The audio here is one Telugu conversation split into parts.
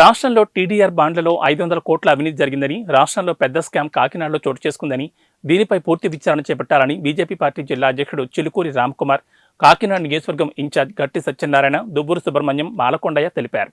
రాష్ట్రంలో టీడీఆర్ బాండ్లలో ఐదు వందల కోట్ల అవినీతి జరిగిందని రాష్ట్రంలో పెద్ద స్కామ్ కాకినాడలో చోటు చేసుకుందని దీనిపై పూర్తి విచారణ చేపట్టాలని బీజేపీ పార్టీ జిల్లా అధ్యక్షుడు చిలుకూరి రామ్కుమార్ కాకినాడ నియోజకవర్గం ఇన్ఛార్జ్ గట్టి సత్యనారాయణ దుబ్బూరు సుబ్రహ్మణ్యం మాలకొండయ్య తెలిపారు.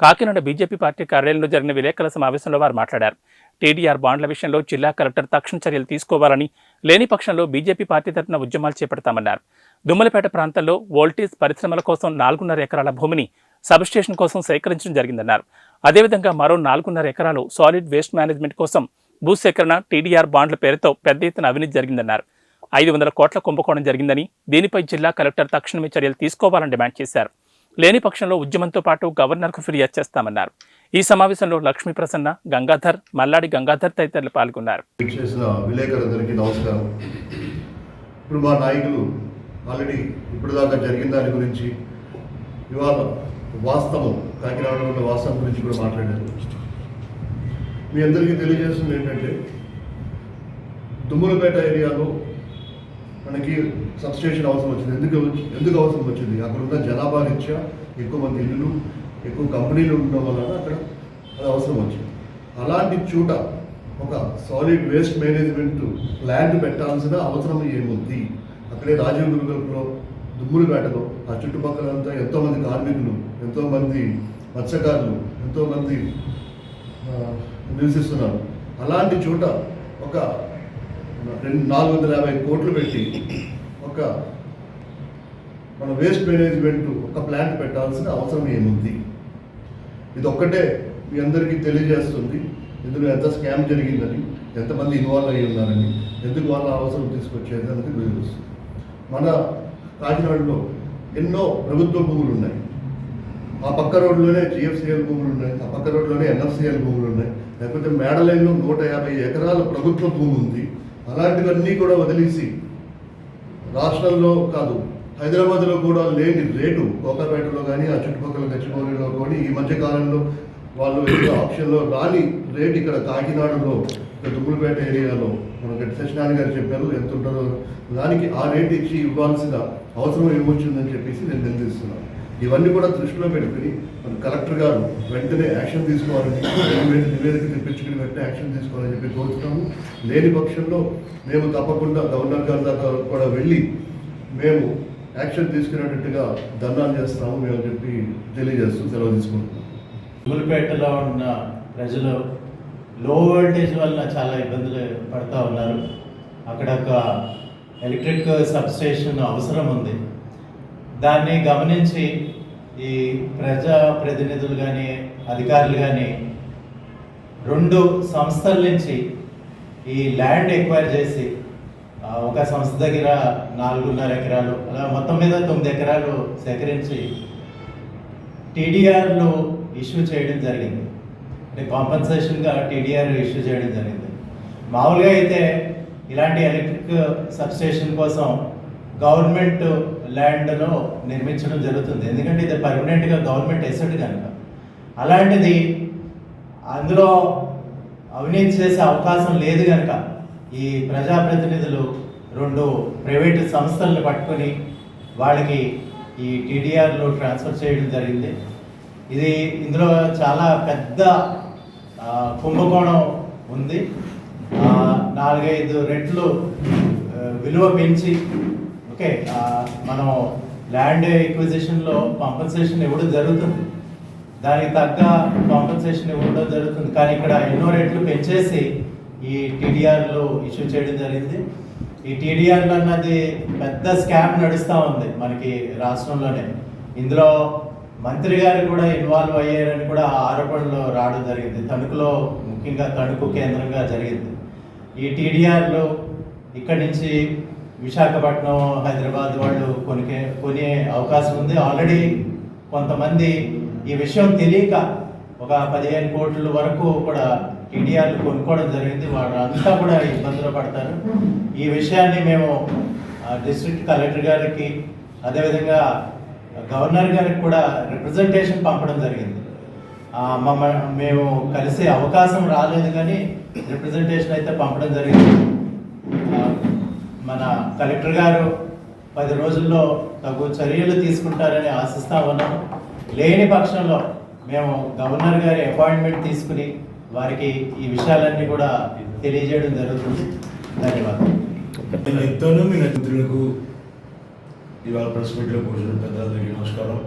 కాకినాడ బీజేపీ పార్టీ కార్యాలయంలో జరిగిన విలేకరుల సమావేశంలో వారు మాట్లాడారు. టీడీఆర్ బాండ్ల విషయంలో జిల్లా కలెక్టర్ తక్షణ చర్యలు తీసుకోవాలని లేని పక్షంలో బీజేపీ పార్టీ తరఫున ఉద్యమాలు చేపడతామన్నారు. దుమ్మలపేట ప్రాంతంలో వోల్టేజ్ పరిశ్రమల కోసం నాలుగున్నర ఎకరాల భూమిని సబ్స్టేషన్ కోసం సేకరించడం జరిగిందన్నారు. అదేవిధంగా మరో నాలుగున్నర ఎకరాలు సాలిడ్ వేస్ట్ మేనేజ్మెంట్ కోసం భూసేకరణ టీడీఆర్ బాండ్ల పేరుతో పెద్ద ఎత్తున అవినీతి జరిగిందన్నారు. ఐదు వందల కోట్ల కుంభకోణం జరిగిందని దీనిపై జిల్లా కలెక్టర్ తక్షణమే చర్యలు తీసుకోవాలని డిమాండ్ చేశారు. లేని పక్షంలో ఉద్యమంతో పాటు గవర్నర్కు ఫిర్యాదు చేస్తామన్నారు. ఈ సమావేశంలో లక్ష్మీ ప్రసన్న గంగాధర్ మల్లాడి గంగాధర్ తదితరులు పాల్గొన్నారు. ఇప్పుడు మా నాయకులు ఆల్రెడీ ఇప్పటిదాకా జరిగిన దాని గురించి ఇవాళ వాస్తవం కాకినాడలో ఉన్న వాస్తవం గురించి కూడా మాట్లాడారు. మీ అందరికీ తెలియజేస్తుంది ఏంటంటే దుమ్ములపేట ఏరియాలో మనకి సబ్స్టేషన్ అవసరం వచ్చింది. ఎందుకు ఎందుకు అవసరం వచ్చింది? అక్కడ ఉన్న జనాభా రీత్యా ఎక్కువ మంది ఇల్లులు ఎక్కువ కంపెనీలు ఉండడం వలన అక్కడ అది అవసరం వచ్చింది. అలాంటి చోట ఒక సాలిడ్ వేస్ట్ మేనేజ్మెంట్ ల్యాండ్ పెట్టాల్సిన అవసరం ఏముంది? అక్కడే రాజీవ్ గురుగల్పులో దుమ్ములపేటలో ఆ చుట్టుపక్కలంతా ఎంతోమంది కార్మికులు ఎంతోమంది మత్స్యకారులు ఎంతోమంది నివసిస్తున్నారు. అలాంటి చోట ఒక రెండు నాలుగు వందల యాభై కోట్లు పెట్టి ఒక మన వేస్ట్ మేనేజ్మెంట్ ఒక ప్లాంట్ పెట్టాల్సిన అవసరం ఏముంది? ఇది ఒక్కటే మీ అందరికీ తెలియజేస్తుంది. ఇందులో ఎంత స్కామ్ జరిగిందని ఎంతమంది ఇన్వాల్వ్ అయ్యి ఉన్నారని ఎందుకు వాళ్ళ అవసరం తీసుకొచ్చేది అనేది మన కాకినాడలో ఎన్నో ప్రభుత్వ భూములు ఉన్నాయి ఆ పక్క రోడ్లోనే జిఎఫ్సిఎల్ భూములు ఉన్నాయి ఆ పక్క రోడ్లోనే ఎన్ఎఫ్సిఎల్ భూములు ఉన్నాయి. లేకపోతే మేడలైన్లో నూట యాభై ఎకరాల ప్రభుత్వ భూమి ఉంది. అలాంటివన్నీ కూడా వదిలేసి రాష్ట్రంలో కాదు హైదరాబాద్లో కూడా లేని రేటు కోకాపేటలో కానీ ఆ చుట్టుపక్కల గచ్చిబౌలిలో కానీ ఈ మధ్య కాలంలో వాళ్ళు ఏదో ఆప్షన్లో రాని రేటు ఇక్కడ కాకినాడలో దుమ్ములపేట ఏరియాలో మన గట్టి సత్యనారాయణ గారు చెప్పారు ఎంత ఉంటుందో దానికి ఆ రేట్ ఇచ్చి ఇవ్వాల్సిన అవసరం ఏమొచ్చిందని చెప్పేసి నేను నిందిస్తున్నాను ఇవన్నీ కూడా దృష్టిలో పెట్టుకుని మన కలెక్టర్ గారు వెంటనే యాక్షన్ తీసుకోవాలని నివేదిక తెప్పించుకుని వెంటనే యాక్షన్ తీసుకోవాలని చెప్పి కోరుతున్నాము. లేని పక్షంలో మేము తప్పకుండా గవర్నర్ గారి దాకా కూడా వెళ్ళి మేము యాక్షన్ తీసుకునేటట్టుగా ధర్నాలు చేస్తాము మేము చెప్పి తెలియజేస్తూ సెలవు తీసుకుంటున్నాం. ములిపేటలో ఉన్న ప్రజలు లో వోల్టేజ్ వలన చాలా ఇబ్బందులు పడుతూ ఉన్నారు. అక్కడ ఒక ఎలక్ట్రిక్ సబ్స్టేషన్ అవసరం ఉంది. దాన్ని గమనించి ఈ ప్రజా ప్రతినిధులు కానీ అధికారులు కానీ రెండు సంస్థల నుంచి ఈ ల్యాండ్ ఎక్వైర్ చేసి ఒక సంస్థ దగ్గర నాలుగున్నర ఎకరాలు అలా మొత్తం మీద తొమ్మిది ఎకరాలు సేకరించి టీడీఆర్లో ఇష్యూ చేయడం జరిగింది. అంటే కాంపన్సేషన్గా టీడీఆర్ ఇష్యూ చేయడం జరిగింది. మామూలుగా అయితే ఇలాంటి ఎలక్ట్రిక్ సబ్స్టేషన్ కోసం గవర్నమెంట్ ల్యాండ్లో నిర్మించడం జరుగుతుంది. ఎందుకంటే ఇది పర్మనెంట్గా గవర్నమెంట్ ఎసెట్ కనుక. అలాంటిది అందులో అవినీతి చేసే అవకాశం లేదు కనుక ఈ ప్రజాప్రతినిధులు రెండు ప్రైవేటు సంస్థలను పట్టుకొని వాళ్ళకి ఈ టీడీఆర్లో ట్రాన్స్ఫర్ చేయడం జరిగింది. ఇది ఇందులో చాలా పెద్ద కుంభకోణం ఉంది. నాలుగైదు రెట్లు విలువ పెంచి ఓకే మనం ల్యాండ్ ఎక్విజిషన్లో కాంపన్సేషన్ ఇవ్వడం జరుగుతుంది? దానికి తగ్గ కాంపన్సేషన్ ఇవ్వడం జరుగుతుంది. కానీ ఇక్కడ ఎన్నో రేట్లు పెంచేసి ఈ టీడీఆర్లు ఇష్యూ చేయడం జరిగింది. ఈ టీడీఆర్లు అన్నది పెద్ద స్కామ్ నడుస్తూ ఉంది మనకి రాష్ట్రంలోనే. ఇందులో మంత్రి గారు కూడా ఇన్వాల్వ్ అయ్యారని కూడా ఆరోపణలు రావడం జరిగింది. తణుకులో ముఖ్యంగా తణుకు కేంద్రంగా జరిగింది. ఈ టీడీఆర్లు ఇక్కడి నుంచి విశాఖపట్నం హైదరాబాద్ వాళ్ళు కొనికే కొనే అవకాశం ఉంది. ఆల్రెడీ కొంతమంది ఈ విషయం తెలియక ఒక పదిహేను కోట్ల వరకు కూడా టీడీఆర్లు కొనుక్కోవడం జరిగింది. వాళ్ళు అంతా కూడా ఇబ్బందులు పడతారు. ఈ విషయాన్ని మేము డిస్ట్రిక్ట్ కలెక్టర్ గారికి అదేవిధంగా గవర్నర్ గారికి కూడా రిప్రజెంటేషన్ పంపడం జరిగింది. మమ్మ మేము కలిసే అవకాశం రాలేదు కానీ రిప్రజెంటేషన్ అయితే పంపడం జరిగింది. మన కలెక్టర్ గారు పది రోజుల్లో తగు చర్యలు తీసుకుంటారని ఆశిస్తా ఉన్నాము లేని పక్షంలో మేము గవర్నర్ గారి అపాయింట్మెంట్ తీసుకుని వారికి ఈ విషయాలన్నీ కూడా తెలియజేయడం జరుగుతుంది. ధన్యవాదాలు. ఎంతోనూ మీ మిత్రులకు ఇవాళ ప్రెస్ మీట్లో కూర్చున్న పెద్దలందరికీ నమస్కారం.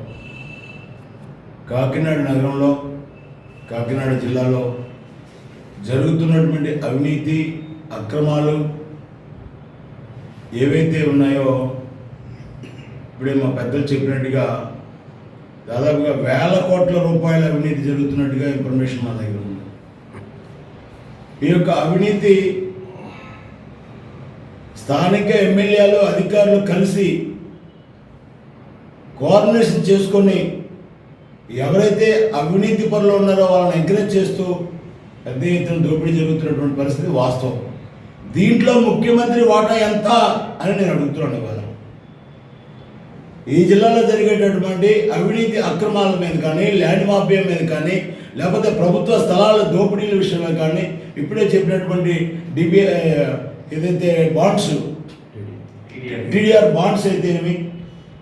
కాకినాడ నగరంలో కాకినాడ జిల్లాలో జరుగుతున్నటువంటి అవినీతి అక్రమాలు ఏవైతే ఉన్నాయో ఇప్పుడే మా పెద్దలు చెప్పినట్టుగా దాదాపుగా వేల కోట్ల రూపాయల అవినీతి జరుగుతున్నట్టుగా ఇన్ఫర్మేషన్ మా దగ్గర ఉంది. ఈ యొక్క అవినీతి స్థానిక ఎమ్మెల్యేలు అధికారులు కలిసి కోఆర్డినేషన్ చేసుకొని ఎవరైతే అవినీతి పనులు ఉన్నారో వాళ్ళని ఎంకరేజ్ చేస్తూ పెద్ద ఎత్తున దోపిడీ జరుగుతున్నటువంటి పరిస్థితి వాస్తవం. దీంట్లో ముఖ్యమంత్రి వాటా ఎంత అని నేను అడుగుతున్నాను ఇవాళ ఈ జిల్లాలో జరిగేటటువంటి అవినీతి అక్రమాల మీద కానీ ల్యాండ్ మాఫియా మీద కానీ లేకపోతే ప్రభుత్వ స్థలాల దోపిడీల విషయమే కానీ ఇప్పుడే చెప్పినటువంటి డిబి ఏదైతే బాండ్స్ టీడీఆర్ బాండ్స్ అయితేనేమి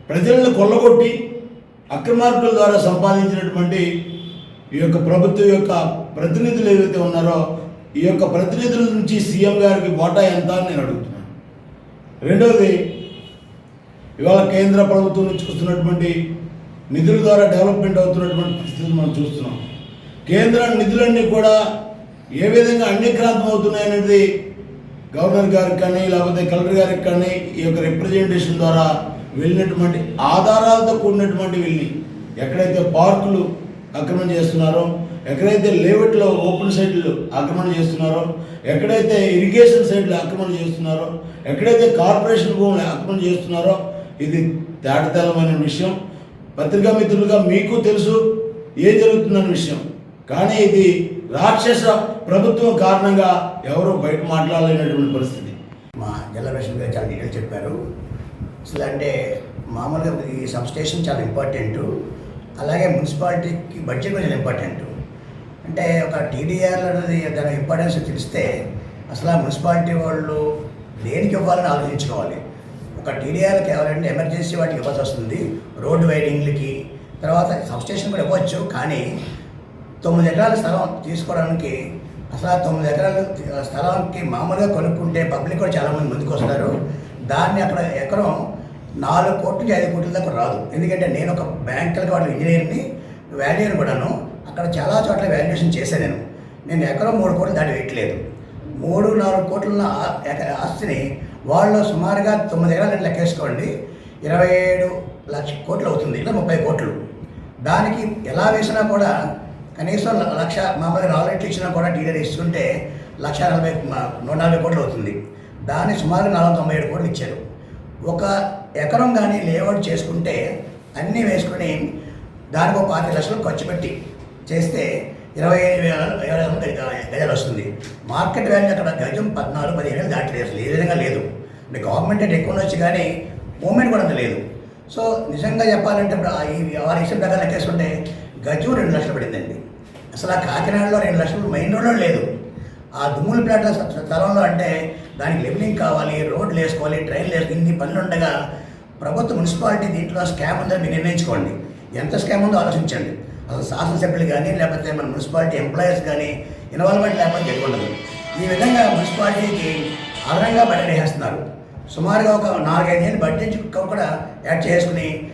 ప్రజలను కొల్లగొట్టి అక్రమార్కుల ద్వారా సంపాదించినటువంటి ఈ యొక్క ప్రభుత్వం యొక్క ప్రతినిధులు ఏవైతే ఉన్నారో ఈ యొక్క ప్రతినిధుల నుంచి సీఎం గారికి వాటా ఎంత అని నేను అడుగుతున్నాను. రెండవది ఇవాళ కేంద్ర ప్రభుత్వం నుంచి వస్తున్నటువంటి నిధుల ద్వారా డెవలప్మెంట్ అవుతున్నటువంటి పరిస్థితులు మనం చూస్తున్నాం. కేంద్ర నిధులన్నీ కూడా ఏ విధంగా అన్యక్రాంతం అవుతున్నాయనేది గవర్నర్ గారికి కానీ లేకపోతే కలెక్టర్ గారికి కానీ ఈ యొక్క రిప్రజెంటేషన్ ద్వారా వెళ్ళినటువంటి ఆధారాలతో కూడినటువంటి వెళ్ళి ఎక్కడైతే పార్కులు అక్రమం చేస్తున్నారో ఎక్కడైతే లేవెట్లో ఓపెన్ సైట్లు ఆక్రమణ చేస్తున్నారో ఎక్కడైతే ఇరిగేషన్ సైట్లు ఆక్రమణ చేస్తున్నారో ఎక్కడైతే కార్పొరేషన్ భూములు ఆక్రమణ చేస్తున్నారో ఇది దాటితలమైన విషయం. పత్రికా మిత్రులుగా మీకు తెలుసు ఏం జరుగుతుందన్న విషయం. కానీ ఇది రాక్షస ప్రభుత్వం కారణంగా ఎవరు బయట మాట్లాడలేనటువంటి పరిస్థితి. మా జిల్లా గారు చాలా డీటెయిల్ చెప్పారు. అసలు అంటే మామూలుగా ఈ సబ్ స్టేషన్ చాలా ఇంపార్టెంట్ అలాగే మున్సిపాలిటీకి బడ్జెట్ కూడా చాలా ఇంపార్టెంట్ అంటే ఒక టీడీఆర్ అనేది దాని ఇంపార్టెన్స్ తెలిస్తే అసలు ఆ మున్సిపాలిటీ వాళ్ళు దేనికి ఇవ్వాలని ఆలోచించుకోవాలి. ఒక టీడీఆర్ కేవలంటే ఎమర్జెన్సీ వాటికి ఇవ్వాల్సి వస్తుంది. రోడ్డు వైడింగ్లకి తర్వాత సబ్ స్టేషన్ కూడా ఇవ్వచ్చు. కానీ తొమ్మిది ఎకరాల స్థలం తీసుకోవడానికి అసలు ఆ తొమ్మిది ఎకరాల స్థలానికి మామూలుగా కొనుక్కుంటే పబ్లిక్ కూడా చాలామంది ముందుకు వస్తారు. దాన్ని అక్కడ ఎకరం నాలుగు కోట్ల నుంచి ఐదు కోట్ల దాకా రాదు. ఎందుకంటే నేను ఒక బ్యాంకులకు వాళ్ళ ఇంజనీర్ని వాల్యూని కూడాను అక్కడ చాలా చోట్ల వాల్యుయేషన్ చేశాను నేను. నేను ఎకరం మూడు కోట్లు దాటి వేయట్లేదు. మూడు నాలుగు కోట్ల ఆస్తిని వాళ్ళు సుమారుగా తొమ్మిది ఎకరాలు లెక్కేసుకోండి. ఇరవై ఏడు లక్ష కోట్లు అవుతుంది ఇలా ముప్పై కోట్లు. దానికి ఎలా వేసినా కూడా కనీసం లక్ష మామూలుగా నాలుగు రేట్లు ఇచ్చినా కూడా డీలర్ ఇస్తుంటే లక్ష నలభై నూట నలభై కోట్లు అవుతుంది. దాన్ని సుమారు నాలుగు తొంభై ఏడు కోట్లు ఇచ్చారు. ఒక ఎకరం కానీ లేఅవుట్ చేసుకుంటే అన్నీ వేసుకుని దానికి ఒక పాతి లక్షలు ఖర్చు పెట్టి చేస్తే ఇరవై ఐదు వేల ఇరవై ఐదు గజాలు వస్తుంది. మార్కెట్ వాల్యూ అక్కడ గజం పద్నాలుగు పదిహేను వేలు దాటలేదు అసలు ఏ విధంగా లేదు. అంటే గవర్నమెంట్ ఎక్కువ వచ్చి కానీ మూమెంట్ కూడా అంత లేదు. సో నిజంగా చెప్పాలంటే ఇప్పుడు ఈ వారి ఇష్టం ప్రకారం లెక్కేసుకుంటే గజం రెండు లక్షలు పడిందండి. అసలు ఆ కాకినాడలో రెండు లక్షలు మెయిన్ రోడ్లో లేదు. ఆ దుమ్ముల ప్లాట్ల స్థలంలో అంటే దానికి లెవెలింగ్ కావాలి రోడ్లు వేసుకోవాలి ట్రైన్లు వేసుకుని ఇన్ని పనులు ఉండగా ప్రభుత్వ మున్సిపాలిటీ దీంట్లో స్కామ్ ఉందని మీరు నిర్ణయించుకోండి. ఎంత స్కామ్ ఉందో ఆలోచించండి. శాసనసభ్యులు కానీ లేకపోతే మన మున్సిపాలిటీ ఎంప్లాయీస్ కానీ ఇన్వాల్వ్మెంట్ లేకపోతే గెలుకుండదు ఈ విధంగా మున్సిపాలిటీకి అదనంగా బడ్జెట్ వేస్తున్నారు సుమారుగా ఒక నాలుగైదేళ్ళు బడ్జెట్ కూడా యాడ్ చేసుకుని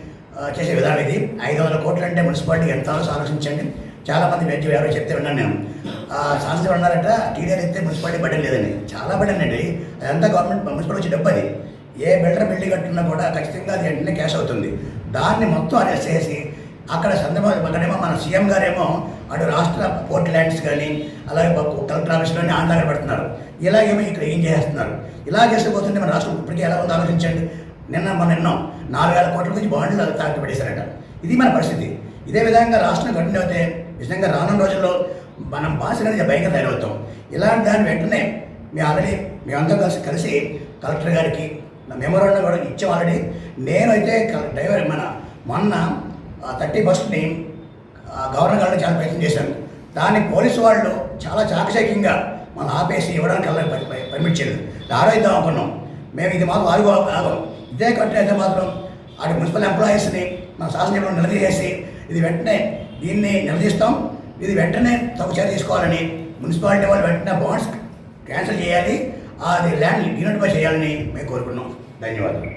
చేసే విధానం ఇది. ఐదు వందల కోట్లు అంటే మున్సిపాలిటీకి ఎంత ఆలోచించండి. చాలామంది వ్యక్తి ఎవరో చెప్తే విన్నాను నేను. ఆ, శాసనసభ అన్నారట టీడీఆర్ అయితే మున్సిపాలిటీ బడ్జెట్ లేదని. చాలా బడ్జెట్ అండి. అదంతా గవర్నమెంట్ మున్సిపాలిటీ వచ్చే డబ్బు అది. ఏ బిల్డర్ బిల్డింగ్ కట్టున్నా కూడా ఖచ్చితంగా అది వెంటనే క్యాష్ అవుతుంది. దాన్ని మొత్తం అరెస్ట్ చేసి అక్కడ సందర్భం అక్కడేమో మన సీఎం గారేమో అటు రాష్ట్ర పోర్ట్ ల్యాండ్స్ కానీ అలాగే కలెక్టర్ ఆఫీస్ కానీ ఆంధ్ర పెడుతున్నారు ఇలాగేమో ఇక్కడ ఏం చేస్తున్నారు ఇలా చేసిపోతుంటే మన రాష్ట్రం ఇప్పటికీ ఎలా ఉందో ఆలోచించండి. నిన్న మన నిన్నాం నాలుగు వేల కోట్ల నుంచి బాండ్లు తాకి పడేశారట ఇది మన పరిస్థితి. ఇదే విధంగా రాష్ట్రం కఠిన అయితే నిజంగా రానున్న రోజుల్లో మనం భాష అనేది భయంగా తయారవుతాం. ఇలాంటి దాన్ని వెంటనే మేము ఆల్రెడీ మేమంతా కలిసి కలిసి కలెక్టర్ గారికి నా మెమోరాండం కూడా ఇచ్చాం ఆల్రెడీ. నేనైతే డ్రైవర్ మన మొన్న థర్టీ ఫస్ట్ని గవర్నర్ గారిని చాలా ప్రయత్నం చేశాను దాన్ని పోలీసు వాళ్ళు చాలా చాకచక్యంగా మనం ఆపేసి ఇవ్వడానికి వెళ్ళాలి ప- పర్మిట్ చేయలేదు. ఆరోగ్యం అనుకున్నాం. మేము ఇది మాత్రం ఆరుగో ఆగం ఇదే కట్టు అయితే మాత్రం అటు మున్సిపల్ ఎంప్లాయీస్ని మన శాసనసభ్యులను నిలదీసేసి ఇది వెంటనే దీన్ని నిలదీస్తాం. ఇది వెంటనే తగు చర్య తీసుకోవాలని మున్సిపాలిటీ వాళ్ళు వెంటనే బాండ్స్ క్యాన్సిల్ చేయాలి. అది ల్యాండ్ యూనిట్పై చేయాలని మేము కోరుకున్నాం. ధన్యవాదాలు.